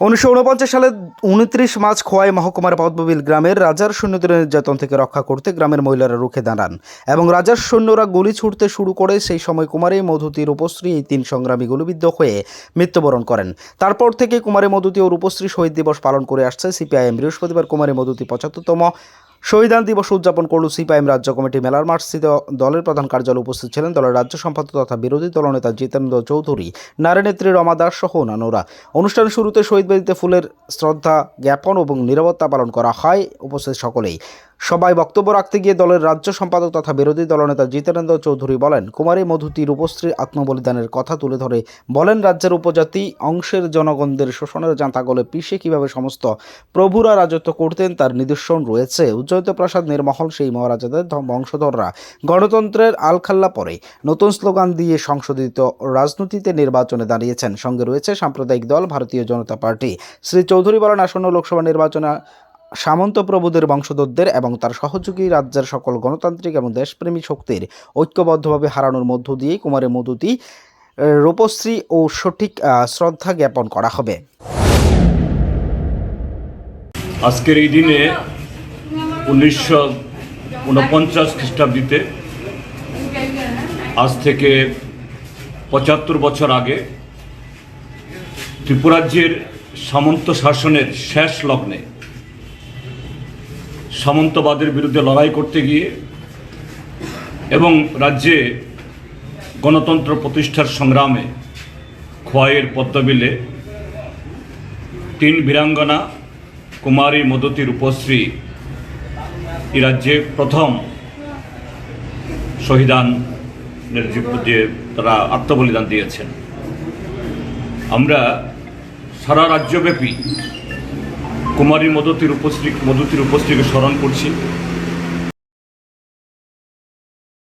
উনিশশো উনপঞ্চাশ সালে উনত্রিশ মাস খোয়াই মহকুমার পদ্মবিল গ্রামের রাজার সৈন্যদের নির্যাতন থেকে রক্ষা করতে গ্রামের মহিলারা রুখে দাঁড়ান এবং রাজার সৈন্যরা গুলি ছুটতে শুরু করে সেই সময় কুমারী মধুতি রূপশ্রী এই তিন সংগ্রামী গুলিবিদ্ধ হয়ে মৃত্যুবরণ করেন। তারপর থেকে কুমারী মধুতি ও রূপশ্রী শহীদ দিবস পালন করে আসছে সিপিআইএম। বৃহস্পতিবার কুমারী মধুতি পঁচাত্তরতম শহীদান দিবস উদযাপন করল সিপিআইএম রাজ্য কমিটি মেলার মাঠ দলের প্রধান কার্যালয়ে উপস্থিত ছিলেন দলের রাজ্য সম্পাদক তথা বিরোধী দলনেতা জিতেন্দ্র চৌধুরী নারীনেত্রী রমা দাস সহ অন্যান্যরা। অনুষ্ঠানের শুরুতে শহীদ বেদিতে ফুলের শ্রদ্ধা জ্ঞাপন এবং নিরাপত্তা পালন করা হয় উপস্থিত সকলেই। সবাই বক্তব্য রাখতে গিয়ে দলের রাজ্য সম্পাদক তথা বিরোধী দলনেতা জিতেন্দ্র চৌধুরী বলেন, কুমারী মধুতি রূপশ্রী আত্মবলিদানের কথা তুলে ধরে বলেন, রাজ্যের উপজাতি অংশের জনগণদের শোষণের জাঁতাগলে পিষে কীভাবে সমস্ত প্রভুরা রাজত্ব করতেন তার নিদর্শন রয়েছে। উজ্জয়িত প্রাসাদ নির্মহল সেই মহারাজাদের বংশধররা। গণতন্ত্রের আলখাল্লা পরে নতুন স্লোগান দিয়ে সংশোধিত রাজনীতিতে নির্বাচনে দাঁড়িয়েছেন। সঙ্গে রয়েছে সাম্প্রদায়িক দল, ভারতীয় জনতা পার্টি। শ্রী চৌধুরী বলেন, আসন্ন লোকসভা নির্বাচনে সামন্ত প্রভুদের বংশধরদের এবং তার সহযোগী রাজ্যের সকল গণতান্ত্রিক এবং দেশপ্রেমী শক্তির ঐক্যবদ্ধভাবে হারানোর মধ্য দিয়ে কুমারের মধুতি রূপশ্রী ও সঠিক শ্রদ্ধা জ্ঞাপন করা হবে। আজকের এই দিনে উনিশশো উনপঞ্চাশ খ্রিস্টাব্দীতে আজ থেকে পঁচাত্তর বছর আগে ত্রিপুরাজ্যের সামন্ত শাসনের শেষ লগ্নে সামন্তবাদের বিরুদ্ধে লড়াই করতে গিয়ে এবং রাজ্যে গণতন্ত্র প্রতিষ্ঠার সংগ্রামে খোয়াইয়ের পদ্মবিলে তিন বীরাঙ্গনা কুমারী মদতী রূপশ্রী এই রাজ্যে প্রথম শহীদানের যে যে তারা আত্মবলিদান দিয়েছেন। আমরা সারা রাজ্যব্যাপী কুমারী মদতির উপস্থিত মদতির উপস্থিতিকে স্মরণ করছি।